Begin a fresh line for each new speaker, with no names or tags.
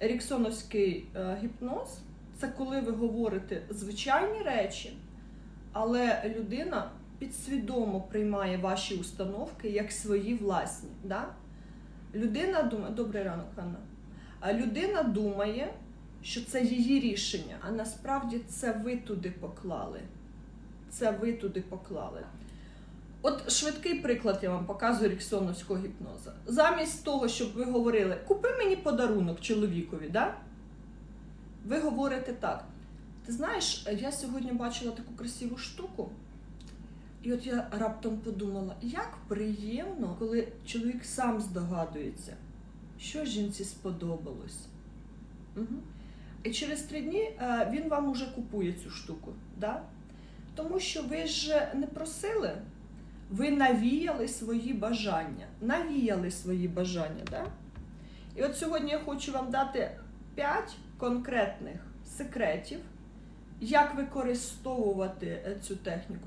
Еріксоновський е, гіпноз це коли ви говорите звичайні речі, але людина підсвідомо приймає ваші установки як свої власні. Да? Людина думає, добрий ранок, Анна. Людина думає, що це її рішення, а насправді це ви туди поклали. Це ви туди поклали. От швидкий приклад я вам показую ріксоновського гіпноза. Замість того, щоб ви говорили, купи мені подарунок чоловікові, да? ви говорите так. Ти знаєш, я сьогодні бачила таку красиву штуку, і от я раптом подумала, як приємно, коли чоловік сам здогадується, що жінці сподобалось. Угу. І через три дні е, він вам уже купує цю штуку. Да? Тому що ви ж не просили, ви навіяли свої бажання. Навіяли свої бажання. Да? І от сьогодні я хочу вам дати 5 конкретних секретів, як використовувати е, цю техніку.